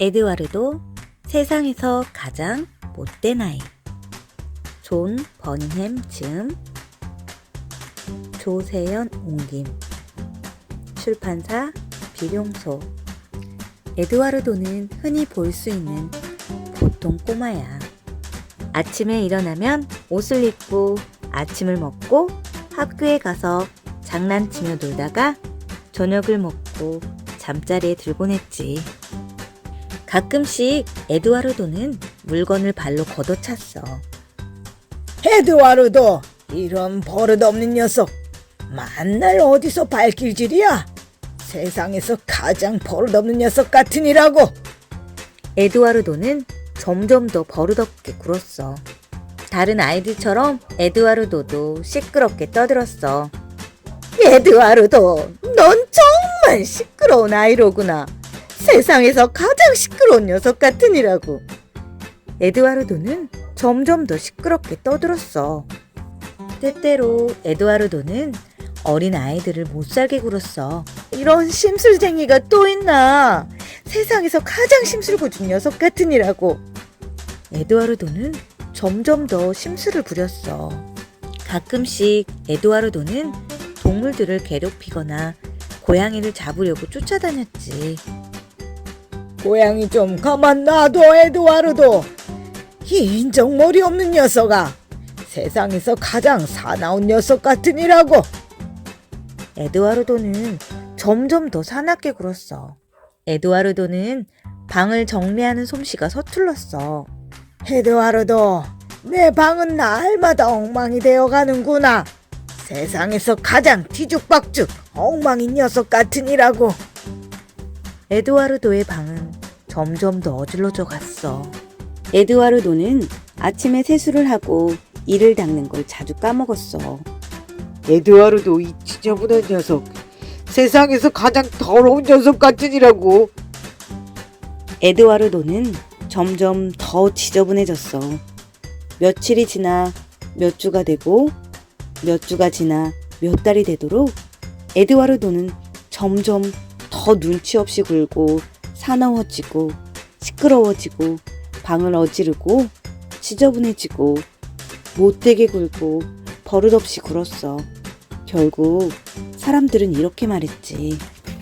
에드와르도 세상에서 가장 못된 아이. 존 버닝햄 즈음. 조세연 옹김. 출판사 비룡소. 에드와르도는 흔히 볼 수 있는 보통 꼬마야. 아침에 일어나면 옷을 입고 아침을 먹고 학교에 가서 장난치며 놀다가 저녁을 먹고 잠자리에 들곤 했지. 가끔씩 에드와르도는 물건을 발로 걷어찼어. 에드와르도 이런 버릇없는 녀석 만날 어디서 발길질이야? 세상에서 가장 버릇없는 녀석 같으니라고 에드와르도는 점점 더 버릇없게 굴었어. 다른 아이들처럼 에드와르도도 시끄럽게 떠들었어. 에드와르도, 넌 정말 시끄러운 아이로구나. 세상에서 가장 시끄러운 녀석 같으니라고. 에드와르도는 점점 더 시끄럽게 떠들었어. 때때로 에드와르도는 어린 아이들을 못살게 굴었어. 이런 심술쟁이가 또 있나? 세상에서 가장 심술궂은 녀석 같으니라고. 에드와르도는 점점 더 심술을 부렸어. 가끔씩 에드와르도는 동물들을 괴롭히거나 고양이를 잡으려고 쫓아다녔지. 고양이 좀 가만 놔둬 에드와르도 이 인정머리 없는 녀석아 세상에서 가장 사나운 녀석 같으니라고 에드와르도는 점점 더 사납게 굴었어. 에드와르도는 방을 정리하는 솜씨가 서툴렀어. 에드와르도 내 방은 날마다 엉망이 되어가는구나 세상에서 가장 뒤죽박죽 엉망인 녀석 같으니라고 에드와르도의 방은 점점 더 어질러져 갔어. 에드와르도는 아침에 세수를 하고 이를 닦는 걸 자주 까먹었어. 에드와르도 이 지저분한 녀석 세상에서 가장 더러운 녀석 같으니라고 에드와르도는 점점 더 지저분해졌어. 며칠이 지나 몇 주가 되고 몇 주가 지나 몇 달이 되도록 에드와르도는 점점 더 눈치 없이 굴고 사나워지고 시끄러워지고 방을 어지르고 지저분해지고 못되게 굴고 버릇없이 굴었어. 결국 사람들은 이렇게 말했지.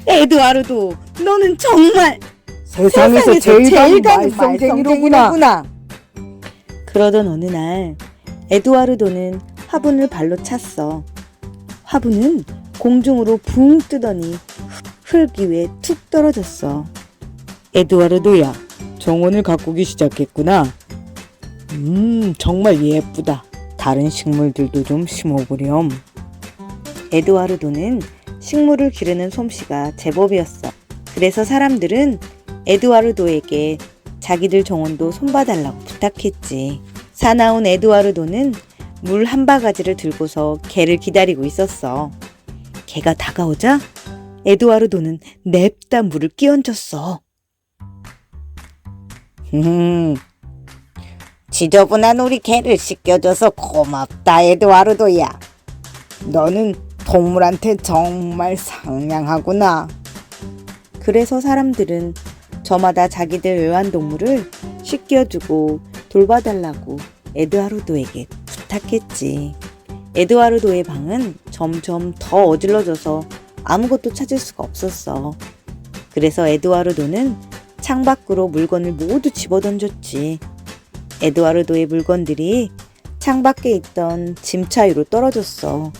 에드와르도 너는 정말 세상에서 제일 가는 말썽쟁이로구나 그러던 어느 날 에드와르도는 화분을 발로 찼어. 화분은 공중으로 붕 뜨더니 흙이 위에 툭 떨어졌어. 에드와르도야 정원을 가꾸기 시작했구나 음 정말 예쁘다 다른 식물들도 좀 심어보렴 에드와르도는 식물을 기르는 솜씨가 제법이었어. 그래서 사람들은 에드와르도에게 자기들 정원도 손봐달라고 부탁했지. 사나운 에드와르도는 물 한 바가지를 들고서 개를 기다리고 있었어. 개가 다가오자 에드와르도는 냅다 물을 끼얹었어. 음 지저분한 우리 개를 씻겨줘서 고맙다 에드와르도야 너는 동물한테 정말 상냥하구나 그래서 사람들은 저마다 자기들 애완동물을 씻겨주고 돌봐달라고 에드와르도에게 부탁했지. 에드와르도의 방은 점점 더 어질러져서 아무것도 찾을 수가 없었어. 그래서 에드와르도는 창밖으로 물건을 모두 집어던졌지. 에드와르도의 물건들이 창밖에 있던 짐차 위로 떨어졌어.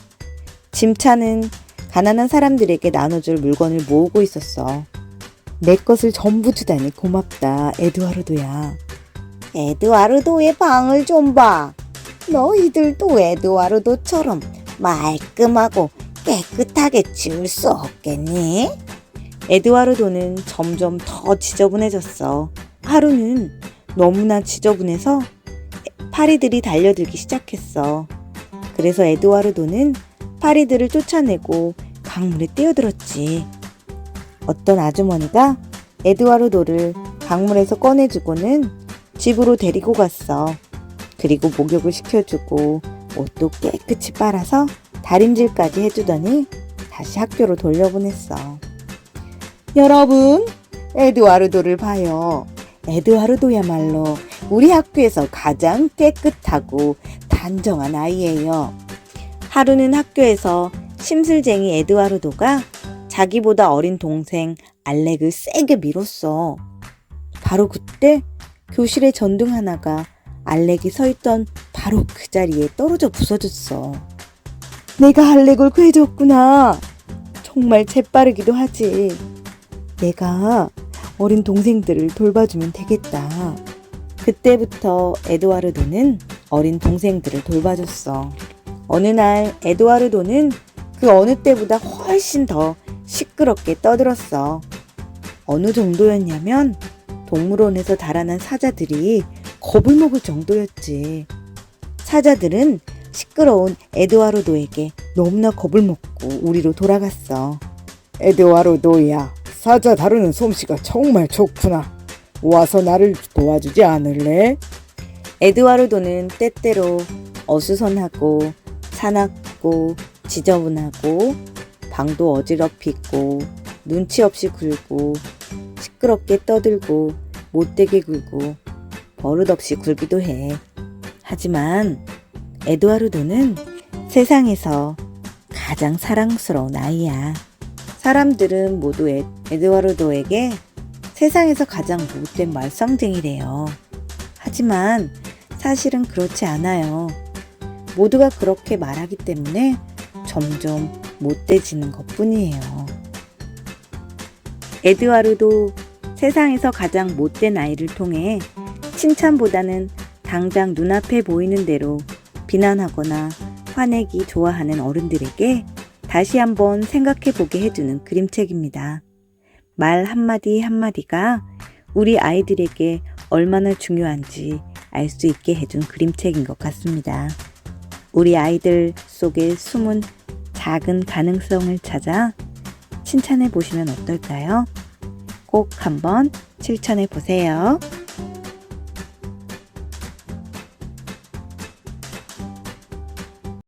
짐차는 가난한 사람들에게 나눠줄 물건을 모으고 있었어. 내 것을 전부 주다니 고맙다, 에드와르도야. 에드와르도의 방을 좀 봐. 너희들도 에드와르도처럼 말끔하고 깨끗하게 지울 수 없겠니? 에드와르도는 점점 더 지저분해졌어. 하루는 너무나 지저분해서 파리들이 달려들기 시작했어. 그래서 에드와르도는 파리들을 쫓아내고 강물에 뛰어들었지. 어떤 아주머니가 에드와르도를 강물에서 꺼내주고는 집으로 데리고 갔어. 그리고 목욕을 시켜주고 옷도 깨끗이 빨아서 다림질까지 해주더니 다시 학교로 돌려보냈어. 여러분, 에드와르도를 봐요. 에드와르도야말로 우리 학교에서 가장 깨끗하고 단정한 아이예요. 하루는 학교에서 심술쟁이 에드와르도가 자기보다 어린 동생 알렉을 세게 밀었어. 바로 그때 교실의 전등 하나가 알렉이 서 있던 바로 그 자리에 떨어져 부서졌어. 내가 알렉을 구해줬구나. 정말 재빠르기도 하지. 내가 어린 동생들을 돌봐주면 되겠다. 그때부터 에드와르도는 어린 동생들을 돌봐줬어. 어느 날 에드와르도는 그 어느 때보다 훨씬 더 시끄럽게 떠들었어. 어느 정도였냐면 동물원에서 달아난 사자들이 겁을 먹을 정도였지. 사자들은 시끄러운 에드와르도에게 너무나 겁을 먹고 우리로 돌아갔어. 에드와르도야, 사자 다루는 솜씨가 정말 좋구나. 와서 나를 도와주지 않을래? 에드와르도는 때때로 어수선하고 사납고 지저분하고 방도 어지럽히고 눈치 없이 굴고 시끄럽게 떠들고 못되게 굴고 버릇없이 굴기도 해. 하지만 에드와르도는 세상에서 가장 사랑스러운 아이야. 사람들은 모두 에, 에드와르도에게 세상에서 가장 못된 말썽쟁이래요. 하지만 사실은 그렇지 않아요. 모두가 그렇게 말하기 때문에 점점 못돼지는 것 뿐이에요. 에드와르도 세상에서 가장 못된 아이를 통해 칭찬보다는 당장 눈앞에 보이는 대로 비난하거나 화내기 좋아하는 어른들에게 다시 한번 생각해 보게 해주는 그림책입니다. 말 한마디 한마디가 우리 아이들에게 얼마나 중요한지 알 수 있게 해준 그림책인 것 같습니다. 우리 아이들 속에 숨은 작은 가능성을 찾아 칭찬해 보시면 어떨까요? 꼭 한번 실천해 보세요.